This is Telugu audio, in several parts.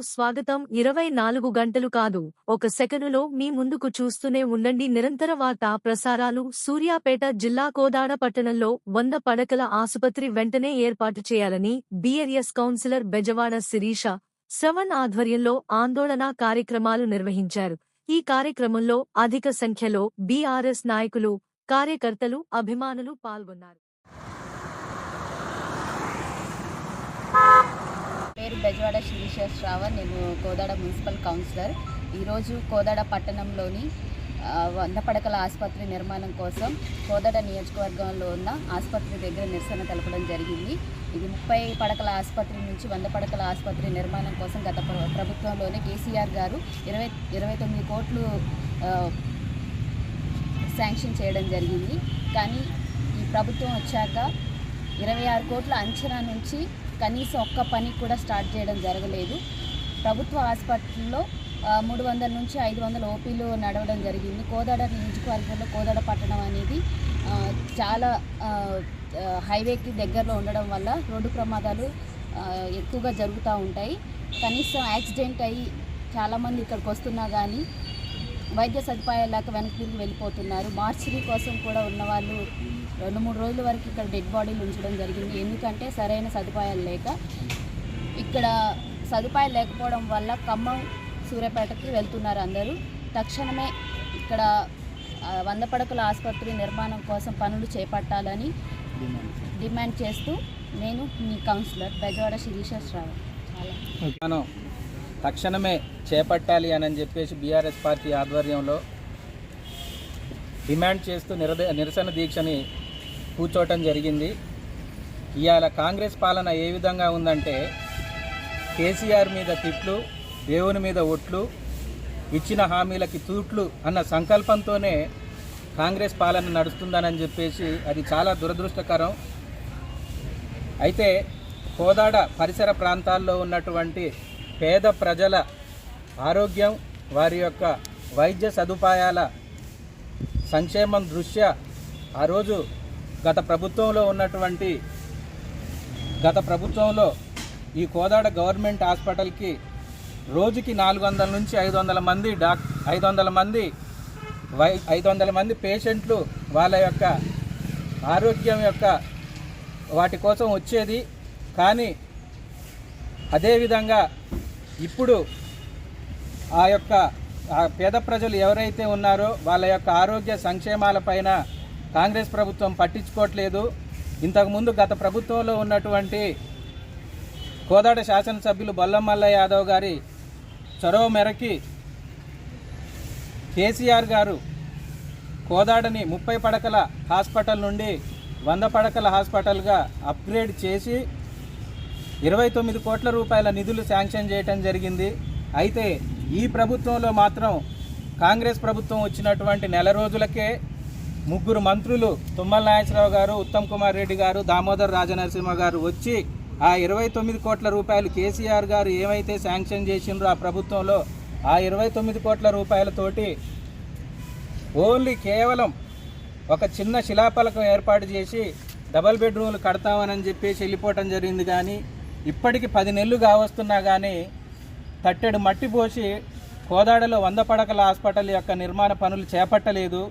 స్వాగతం. ఇరవై నాలుగు గంటలు కాదు. ఒక సెకనులో మీ ముందుకు చూస్తూనే ఉండండి. నిరంతర వార్తా ప్రసారాలు. సూర్యాపేట జిల్లా కోదాడ పట్టణంలో వంద పడకల ఆసుపత్రి వెంటనే ఏర్పాటు చేయాలని బీఆర్ఎస్ కౌన్సిలర్ బెజవాడ శిరీష శ్రవణ్ ఆధ్వర్యంలో ఆందోళన కార్యక్రమాలు నిర్వహించారు. ఈ కార్యక్రమంలో అధిక సంఖ్యలో బీఆర్ఎస్ నాయకులు కార్యకర్తలు అభిమానులు పాల్గొన్నారు. పేరు బెజవాడ శిరీష నేను కోదాడ మున్సిపల్ కౌన్సిలర్. ఈరోజు కోదాడ పట్టణంలోని వంద పడకల ఆసుపత్రి నిర్మాణం కోసం కోదాడ నియోజకవర్గంలో ఉన్న ఆసుపత్రి దగ్గర నిరసన తెలపడం జరిగింది. ఇది ముప్పై పడకల ఆసుపత్రి నుంచి వంద పడకల ఆసుపత్రి నిర్మాణం కోసం గత ప్రభుత్వంలోనే కేసీఆర్ గారు ఇరవై ఇరవై తొమ్మిది కోట్లు శాంక్షన్ చేయడం జరిగింది. కానీ ఈ ప్రభుత్వం వచ్చాక ఇరవై ఆరు కోట్ల అంచనా నుంచి కనీసం ఒక్క పని కూడా స్టార్ట్ చేయడం జరగలేదు. ప్రభుత్వ హాస్పిటల్లో మూడు వందల నుంచి ఐదు వందల ఓపీలు నడవడం జరిగింది. కోదాడ నియోజకవర్గంలో కోదాడ పట్టణం అనేది చాలా హైవేకి దగ్గరలో ఉండడం వల్ల రోడ్డు ప్రమాదాలు ఎక్కువగా జరుగుతూ ఉంటాయి. కనీసం యాక్సిడెంట్ అయ్యి చాలామంది ఇక్కడికి వస్తున్నా కానీ వైద్య సదుపాయాలు లేక వెనక్కి తిరిగి వెళ్ళిపోతున్నారు మార్చిరీ కోసం కూడా ఉన్నవాళ్ళు రెండు మూడు రోజుల వరకు ఇక్కడ డెడ్ బాడీలు ఉంచడం జరిగింది. ఎందుకంటే సరైన సదుపాయాలు లేక ఇక్కడ సదుపాయాలు లేకపోవడం వల్ల ఖమ్మం సూర్యాపేటకి వెళ్తున్నారు అందరూ. తక్షణమే ఇక్కడ వంద పడకల ఆసుపత్రి నిర్మాణం కోసం పనులు చేపట్టాలని డిమాండ్ చేస్తూ నేను మీ కౌన్సిలర్ బెజవాడ శిరీష శ్రావణ్. చాలా తక్షణమే చేపట్టాలి అని చెప్పేసి బీఆర్ఎస్ పార్టీ ఆధ్వర్యంలో డిమాండ్ చేస్తూ నిరద నిరసన దీక్షని కూర్చోవటం జరిగింది. ఇవాళ కాంగ్రెస్ పాలన ఏ విధంగా ఉందంటే కేసీఆర్ మీద తిట్లు దేవుని మీద ఒట్లు ఇచ్చిన హామీలకి తూట్లు అన్న సంకల్పంతోనే కాంగ్రెస్ పాలన నడుస్తుందని చెప్పేసి అది చాలా దురదృష్టకరం. అయితే కోదాడ పరిసర ప్రాంతాల్లో ఉన్నటువంటి పేద ప్రజల ఆరోగ్యం వారి యొక్క వైద్య సదుపాయాల సంక్షేమం దృష్ట్యా ఆ రోజు గత ప్రభుత్వంలో ఉన్నటువంటి గత ప్రభుత్వంలో ఈ కోదాడ గవర్నమెంట్ హాస్పిటల్కి రోజుకి నాలుగు వందల నుంచి ఐదు వందల మంది డాక్ ఐదు వందల మంది వై ఐదు వందల మంది పేషెంట్లు వాళ్ళ యొక్క ఆరోగ్యం యొక్క వాటి కోసం వచ్చేది. కానీ అదేవిధంగా ఇప్పుడు ఆ యొక్క పేద ప్రజలు ఎవరైతే ఉన్నారో వాళ్ళ యొక్క ఆరోగ్య సంక్షేమాలపైన కాంగ్రెస్ ప్రభుత్వం పట్టించుకోవట్లేదు. ఇంతకుముందు గత ప్రభుత్వంలో ఉన్నటువంటి కోదాడ శాసనసభ్యులు బొల్లమల్ల యాదవ్ గారి చొరవ మేరకి కేసీఆర్ గారు కోదాడని ముప్పై పడకల హాస్పిటల్ నుండి వంద పడకల హాస్పిటల్గా అప్గ్రేడ్ చేసి ఇరవై తొమ్మిది కోట్ల రూపాయల నిధులు శాంక్షన్ చేయటం జరిగింది. అయితే ఈ ప్రభుత్వంలో మాత్రం కాంగ్రెస్ ప్రభుత్వం వచ్చినటువంటి నెల రోజులకే ముగ్గురు మంత్రులు తుమ్మల నాగేశ్వరరావు గారు ఉత్తమ్ కుమార్ రెడ్డి గారు దామోదర్ రాజనరసింహ గారు వచ్చి ఆ ఇరవై తొమ్మిది కోట్ల రూపాయలు కేసీఆర్ గారు ఏమైతే శాంక్షన్ చేసిండ్రో ఆ ప్రభుత్వంలో ఆ ఇరవై తొమ్మిది కోట్ల రూపాయలతోటి ఓన్లీ కేవలం ఒక చిన్న శిలాఫలకం ఏర్పాటు చేసి డబల్ బెడ్రూమ్లు కడతామని చెప్పేసి వెళ్ళిపోవటం జరిగింది. కానీ ఇప్పటికి పది నెలలు కావస్తున్నా కానీ తట్టెడు మట్టి పోసి కోదాడలో వంద పడకల హాస్పిటల్ యొక్క నిర్మాణ పనులు చేపట్టలేదు.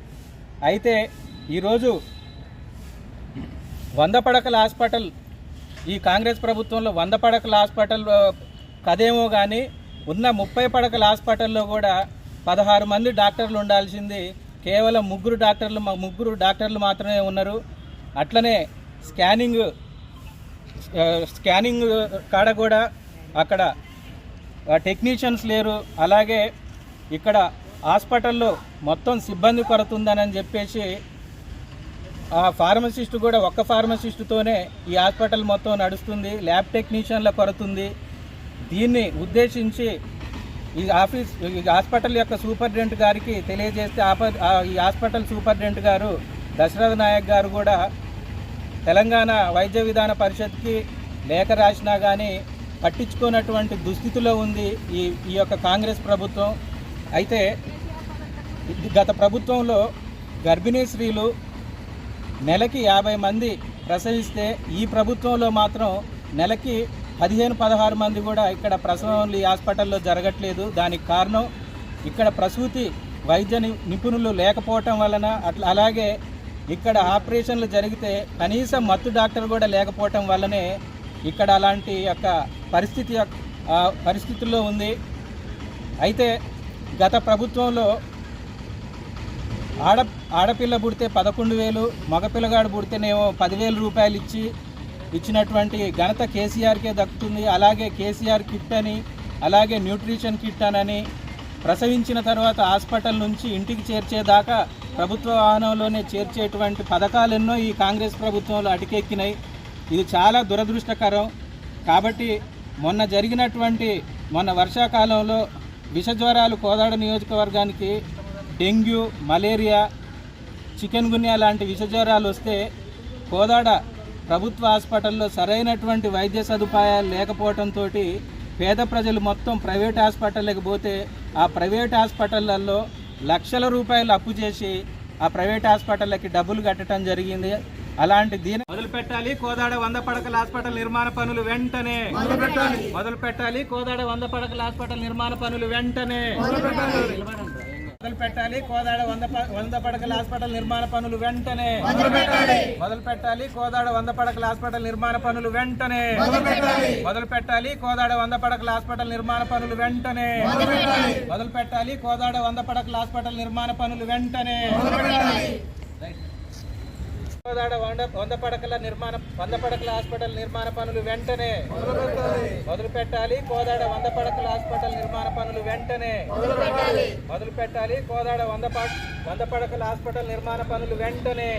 అయితే ఈరోజు వంద పడకల హాస్పిటల్ ఈ కాంగ్రెస్ ప్రభుత్వంలో వంద పడకల హాస్పిటల్ కదేమో కానీ ఉన్న ముప్పై పడకల హాస్పిటల్లో కూడా పదహారు మంది డాక్టర్లు ఉండాల్సింది. కేవలం ముగ్గురు డాక్టర్లు ముగ్గురు డాక్టర్లు మాత్రమే ఉన్నారు. అట్లనే స్కానింగ్ స్కానింగ్ కాడ కూడా అక్కడ టెక్నీషియన్స్ లేరు. అలాగే ఇక్కడ హాస్పిటల్లో మొత్తం సిబ్బంది కొరత ఉందని చెప్పేసి ఆ ఫార్మసిస్ట్ కూడా ఒక్క ఫార్మసిస్ట్తోనే ఈ హాస్పిటల్ మొత్తం నడుస్తుంది. ల్యాబ్ టెక్నీషియన్ల కొరత ఉంది దీన్ని ఉద్దేశించి ఈ ఆఫీస్ ఈ హాస్పిటల్ యొక్క సూపరింటెండెంట్ గారికి తెలియజేస్తే ఆప- ఈ హాస్పిటల్ సూపరింటెండెంట్ గారు దశరథ నాయక్ గారు కూడా తెలంగాణ వైద్య విధాన పరిషత్కి లేఖ రాసినా కానీ పట్టించుకున్నటువంటి దుస్థితిలో ఉంది ఈ ఈ యొక్క కాంగ్రెస్ ప్రభుత్వం. అయితే గత ప్రభుత్వంలో గర్భిణీ స్త్రీలు నెలకి యాభై మంది ప్రసవిస్తే ఈ ప్రభుత్వంలో మాత్రం నెలకి పదిహేను పదహారు మంది కూడా ఇక్కడ ప్రసవం ఈ హాస్పిటల్లో జరగట్లేదు. దానికి కారణం ఇక్కడ ప్రసూతి వైద్య నిపుణులు లేకపోవటం వలన అట్లా అలాగే ఇక్కడ ఆపరేషన్లు జరిగితే కనీసం మత్తు డాక్టర్ కూడా లేకపోవటం వల్లనే ఇక్కడ అలాంటి యొక్క పరిస్థితి పరిస్థితుల్లో ఉంది. అయితే గత ప్రభుత్వంలో ఆడ ఆడపిల్ల పుడితే పదకొండు వేలు మగపిల్లగాడు పుడితేనేమో పదివేల రూపాయలు ఇచ్చి ఇచ్చినటువంటి ఘనత కేసీఆర్కే దక్కుతుంది. అలాగే కేసీఆర్ కిట్ అని అలాగే న్యూట్రిషన్ కిట్ అని ప్రసవించిన తర్వాత హాస్పిటల్ నుంచి ఇంటికి చేర్చేదాకా ప్రభుత్వ వాహనంలోనే చేర్చేటువంటి పథకాలు ఎన్నో ఈ కాంగ్రెస్ ప్రభుత్వంలో అటికెక్కినాయి. ఇది చాలా దురదృష్టకరం. కాబట్టి మొన్న జరిగినటువంటి మొన్న వర్షాకాలంలో విష జ్వరాలు కోదాడ నియోజకవర్గానికి డెంగ్యూ మలేరియా చికెన్ గున్యా లాంటి విష జ్వరాలు వస్తే కోదాడ ప్రభుత్వ హాస్పిటల్లో సరైనటువంటి వైద్య సదుపాయాలు లేకపోవడంతో పేద ప్రజలు మొత్తం ప్రైవేట్ హాస్పిటల్కి పోతే ఆ ప్రైవేట్ హాస్పిటళ్ళలో లక్షల రూపాయలు అప్పు చేసి ఆ ప్రైవేట్ హాస్పిటళ్ళకి డబ్బులు కట్టడం జరిగింది. అలాంటి దీని మొదలు పెట్టాలి కోదాడ వంద పడకల హాస్పిటల్ నిర్మాణ పనులు వెంటనే. మొదలు పెట్టాలి కోదాడ వంద పడకల హాస్పిటల్ నిర్మాణ పనులు వెంటనే. మొదలు పెట్టాలి. కోదాడ వంద వంద పడకల హాస్పిటల్ నిర్మాణ పనులు వెంటనే. మొదలు పెట్టాలి. కోదాడ వంద పడకల హాస్పిటల్ నిర్మాణ పనులు వెంటనే. మొదలు పెట్టాలి. కోదాడ వంద పడకల హాస్పిటల్ నిర్మాణ పనులు వెంటనే. మొదలు పెట్టాలి. కోదాడ వంద పడకల హాస్పిటల్ నిర్మాణ పనులు వెంటనే. కోదాడ వంద వంద పడకల నిర్మాణ వంద పడకల హాస్పిటల్ నిర్మాణ పనులు వెంటనే మొదలు పెట్టాలి. కోదాడ వంద పడకల హాస్పిటల్ నిర్మాణ పనులు వెంటనే మొదలు పెట్టాలి. కోదాడ వంద వంద పడకల హాస్పిటల్ నిర్మాణ పనులు వెంటనే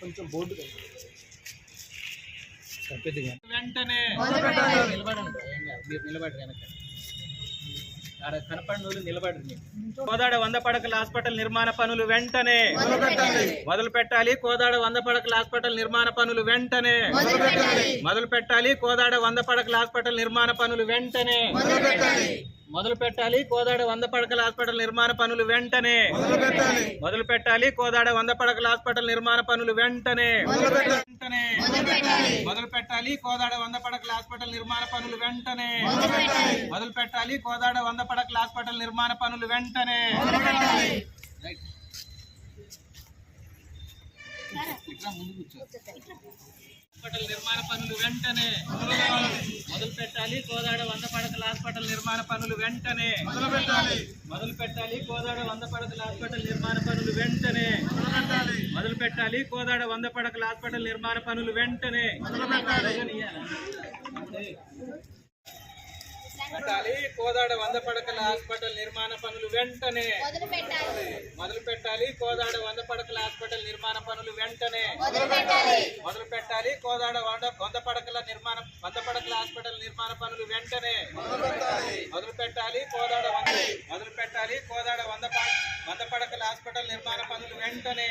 కొంచెం బోర్డు వెంటనే నిలబడండి. మీరు నిలబడరు వెనక. ఆడ కనపడిన వాళ్ళు నిలబడరు మీరు. కోదాడ వంద పడకల హాస్పిటల్ నిర్మాణ పనులు వెంటనే. మొదలు పెట్టాలి. కోదాడ వంద పడకల హాస్పిటల్ నిర్మాణ పనులు వెంటనే. మొదలు పెట్టాలి. కోదాడ వంద పడకల హాస్పిటల్ నిర్మాణ పనులు వెంటనే. మొదలు పెట్టాలి. కోదాడ వంద పడకల హాస్పిటల్ నిర్మాణ పనులు వెంటనే. మొదలు పెట్టాలి. కోదాడ వంద పడకల హాస్పిటల్ నిర్మాణ పనులు వెంటనే. వెంటనే. మొదలు పెట్టాలి. కోదాడ వంద పడకల హాస్పిటల్ నిర్మాణ పనులు వెంటనే. మొదలు పెట్టాలి. కోదాడ వంద పడకల హాస్పిటల్ నిర్మాణ పనులు వెంటనే. హాస్పిటల్ నిర్మాణ పనులు వెంటనే మొదలు పెట్టాలి కోదాడ వంద పడకల హాస్పిటల్ నిర్మాణ పనులు వెంటనే మొదలు పెట్టాలి మొదలు పెట్టాలి కోదాడ వంద పడకల హాస్పిటల్ నిర్మాణ పనులు వెంటనే మొదలు పెట్టాలి కోదాడ వంద పడకల హాస్పిటల్ నిర్మాణ పనులు వెంటనే పెట్టాలి కోదాడ వంద పడకల హాస్పిటల్ నిర్మాణ పనులు వెంటనే. మొదలు పెట్టాలి కోదాడ వంద పడకల హాస్పిటల్ నిర్మాణ పనులు వెంటనే. మొదలు పెట్టాలి కోదాడ వంద వంద పడకల నిర్మాణ వంద పడకల హాస్పిటల్ నిర్మాణ పనులు వెంటనే. మొదలు పెట్టాలి కోదాడ వంద మొదలు పెట్టాలి కోదాడ వంద వంద పడకల హాస్పిటల్ నిర్మాణ పనులు వెంటనే.